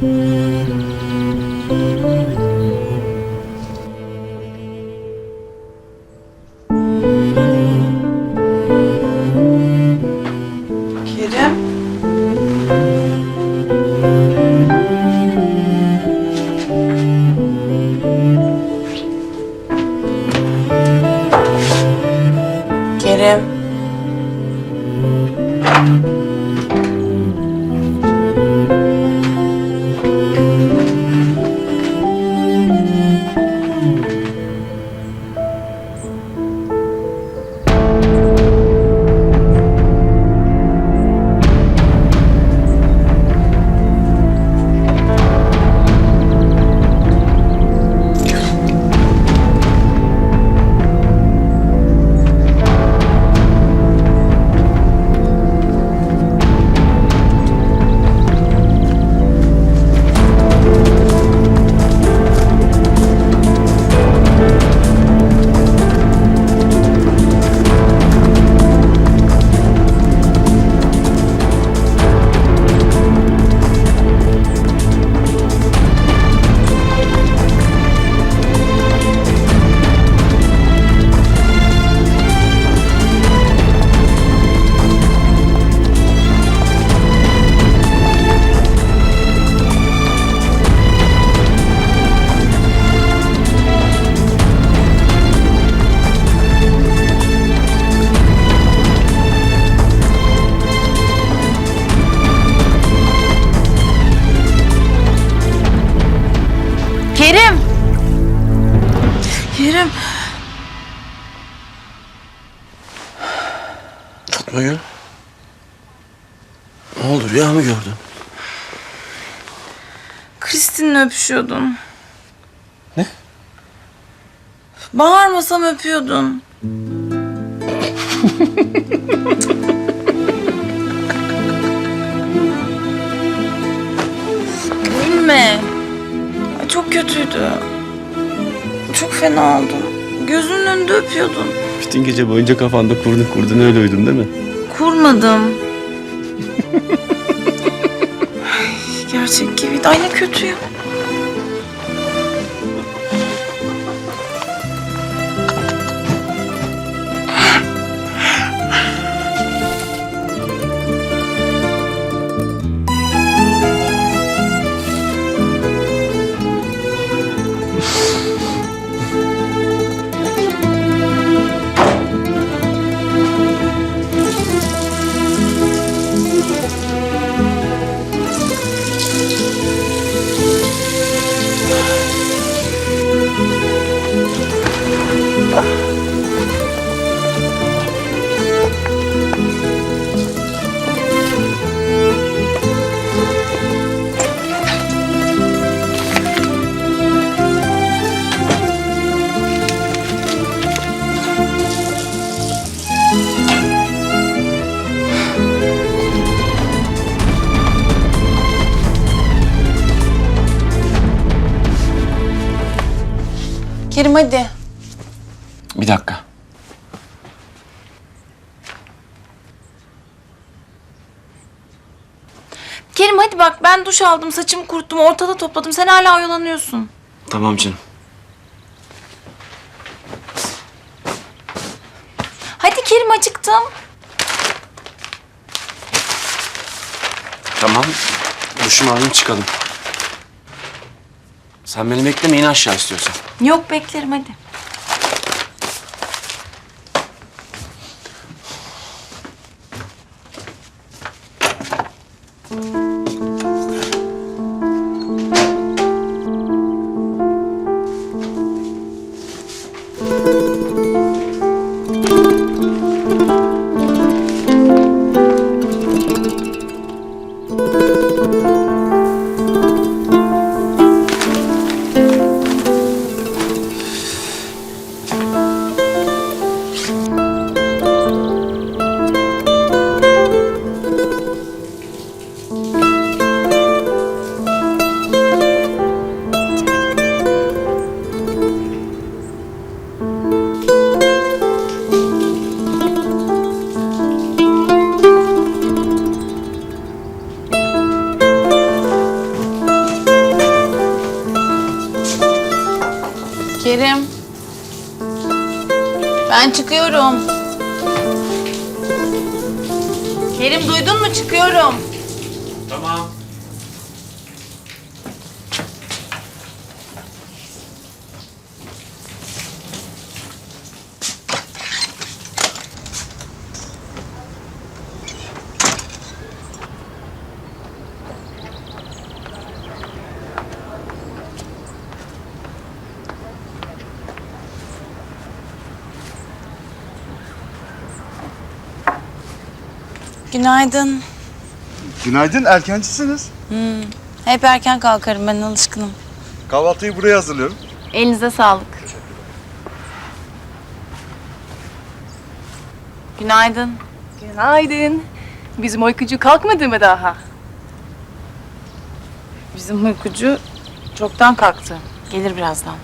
Kerem. Kerem. Rüya mı gördün? Kristin'le öpüşüyordun. Ne? Bağırmasam öpüyordun. Gülme. Ay, Çok kötüydü. Çok fena oldum. Gözünün önünde öpüyordun. Bütün gece boyunca kafanda kurdun kurdun öyle uyudun değil mi? Kurmadım. Gerçek gibiydi. Ay ne kötüyüm. Kerim hadi bak ben duş aldım, saçımı kuruttum, ortada topladım. Sen hala oyalanıyorsun. Tamam canım. Hadi Kerim acıktım. Tamam. Duşumu alayım çıkalım. Sen beni bekleme in aşağı istiyorsan. Yok beklerim hadi. Música Ben çıkıyorum. Kerim duydun mu? Çıkıyorum. Günaydın. Günaydın, erkencisiniz. Hep erken kalkarım ben alışkınım. Kahvaltıyı buraya hazırlıyorum. Elinize sağlık. Günaydın. Günaydın. Bizim uykucu kalkmadı mı daha? Bizim uykucu çoktan kalktı. Gelir birazdan.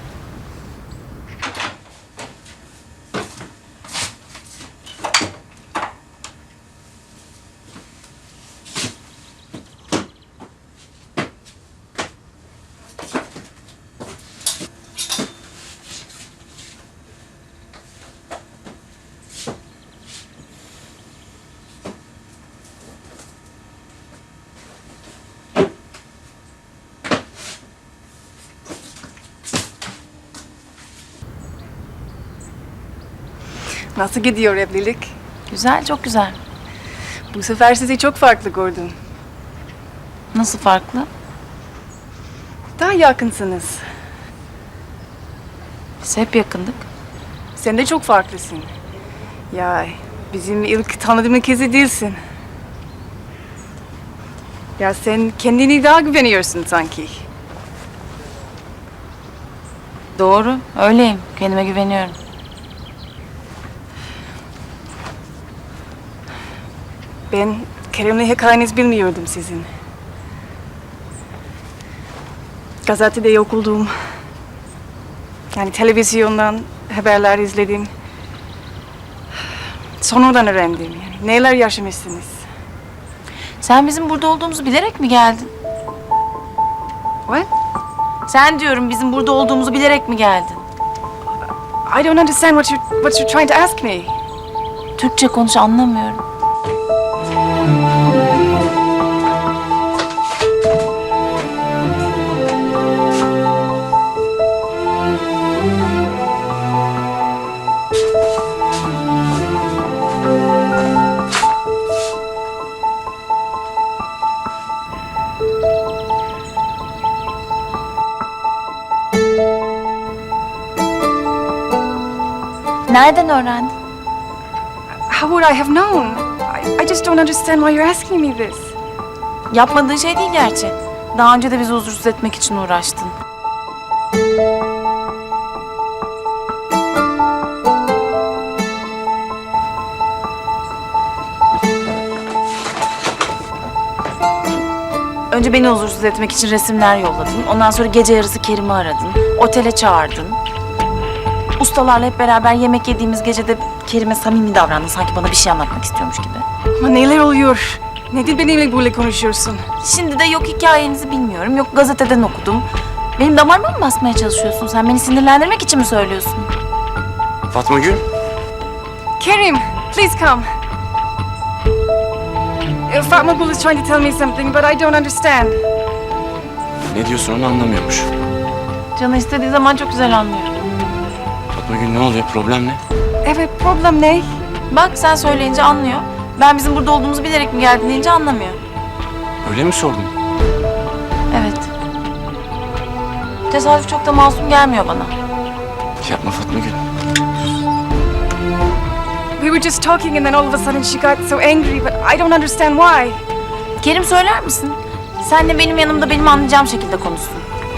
Nasıl gidiyor evlilik? Güzel, çok güzel. Bu sefer sizi çok farklı gördüm. Nasıl farklı? Daha yakınsınız. Biz hep yakındık. Sen de çok farklısın. Ya bizim ilk tanıdığımız kızı değilsin. Ya sen kendini daha güveniyorsun sanki. Doğru, öyleyim. Kendime güveniyorum. Ben Kerem'le hikayenizi bilmiyordum sizin. Gazetede okuduğum, yani televizyondan haberler izledim. Sonradan öğrendim yani. Neler yaşamışsınız. Sen bizim burada olduğumuzu bilerek mi geldin? What? Sen diyorum bizim burada olduğumuzu bilerek mi geldin? I don't understand what you what you're trying to ask me. Türkçe konuş anlamıyorum. Nereden öğrendin? How would I have known? I, I just don't understand why you're asking me this. Yapmadığın şey değil gerçi. Daha önce de bizi huzursuz etmek için uğraştın. Önce beni huzursuz etmek için resimler yolladın. Ondan sonra gece yarısı Kerim'i aradın. Otele çağırdın. Ustalarla hep beraber yemek yediğimiz gecede Kerim'e samimi davrandın. Sanki bana bir şey anlatmak istiyormuş gibi. Ama neler oluyor? Nedir benimle böyle konuşuyorsun? Şimdi de yok hikayenizi bilmiyorum, yok gazeteden okudum. Benim damarıma mı basmaya çalışıyorsun sen? Beni sinirlendirmek için mi söylüyorsun? Fatma Gül. Kerim, please come. Uh, Fatma Gul is trying to tell me something, but I don't understand. Ne diyorsun onu anlamıyormuş. Canı istediği zaman çok güzel anlıyor. Gül ne oluyor? Problem ne? Evet, problem ne? Bak sen söyleyince anlıyor. Ben bizim burada olduğumuzu bilerek mi geldin deyince anlamıyor. Öyle mi sordun? Evet. Tesadüf çok da masum gelmiyor bana. Yapma Fatma Gül. We were just talking and then all of a sudden she got so angry, but I don't understand why. Kerim söyler misin? Sen de benim yanımda benim anlayacağım şekilde konuşsun.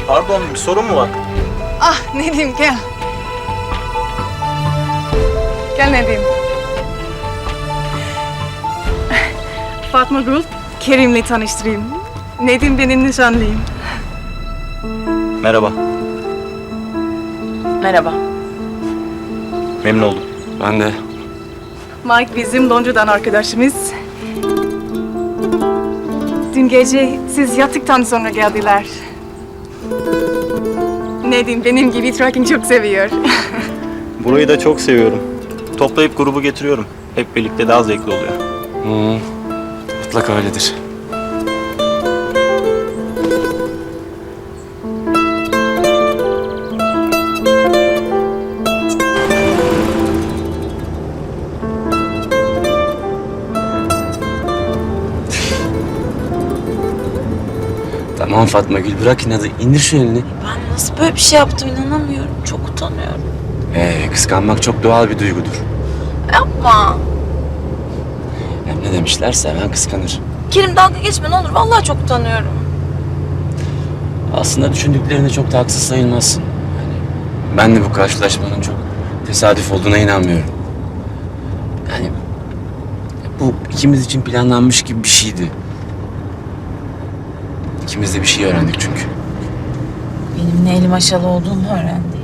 Pardon bir sorun mu var? Ah Nedim gel. Gel Nedim. Fatma Gul, Kerim'le tanıştırayım. Nedim benim nişanlıyım. Merhaba, Merhaba. memnun oldum. Ben de Mike bizim Londra'dan arkadaşımız. Dün gece siz yattıktan sonra geldiler. Nedim benim gibi trekking çok seviyor. Burayı da çok seviyorum. Toplayıp grubu getiriyorum. Hep birlikte daha zevkli oluyor. Hı, mutlaka öyledir. Tamam Fatma Gül bırak inadı indir şu elini. Ben nasıl böyle bir şey yaptım inanamıyorum. Ee, kıskanmak çok doğal bir duygudur. Yapma. Hem ne demişler seven kıskanır. Kerim dalga geçme ne olur. Vallahi çok utanıyorum. Aslında düşündüklerinde çok da haksız sayılmazsın. Yani ben de bu karşılaşmanın çok tesadüf olduğuna inanmıyorum. Yani bu ikimiz için planlanmış gibi bir şeydi. İkimiz de bir şey öğrendik çünkü. Benim ne elim aşalı olduğumu öğrendi.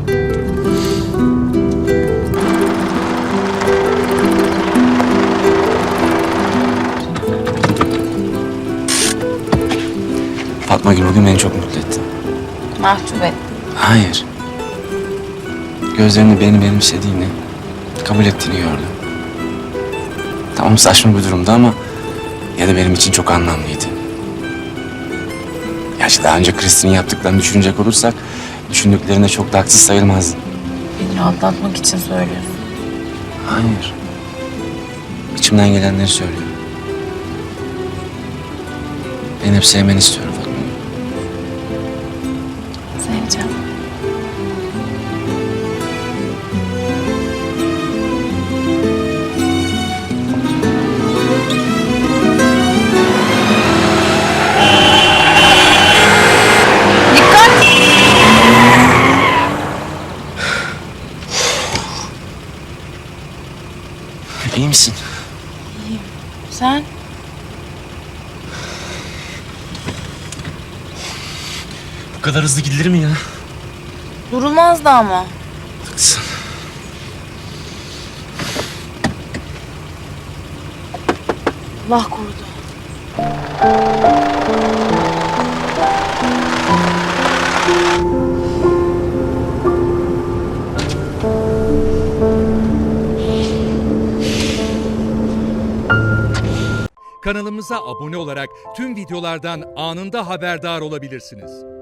Fatma Gül bugün beni çok mutlu etti. Mahcup et. Hayır. Gözlerinde beni benimsediğini, kabul ettiğini gördüm. Tamam saçma bir durumdu ama ya da benim için çok anlamlıydı. Gerçi daha önce Kristin'in yaptıklarını düşünecek olursak düşündüklerinde çok da haksız sayılmazdı. Beni rahatlatmak için söylüyorsun. Hayır. İçimden gelenleri söylüyorum. Beni hep sevmeni istiyorum Bu kadar hızlı gidilir mi ya? Durulmazdı ama. Haklısın. Allah korudu. Kanalımıza abone olarak tüm videolardan anında haberdar olabilirsiniz.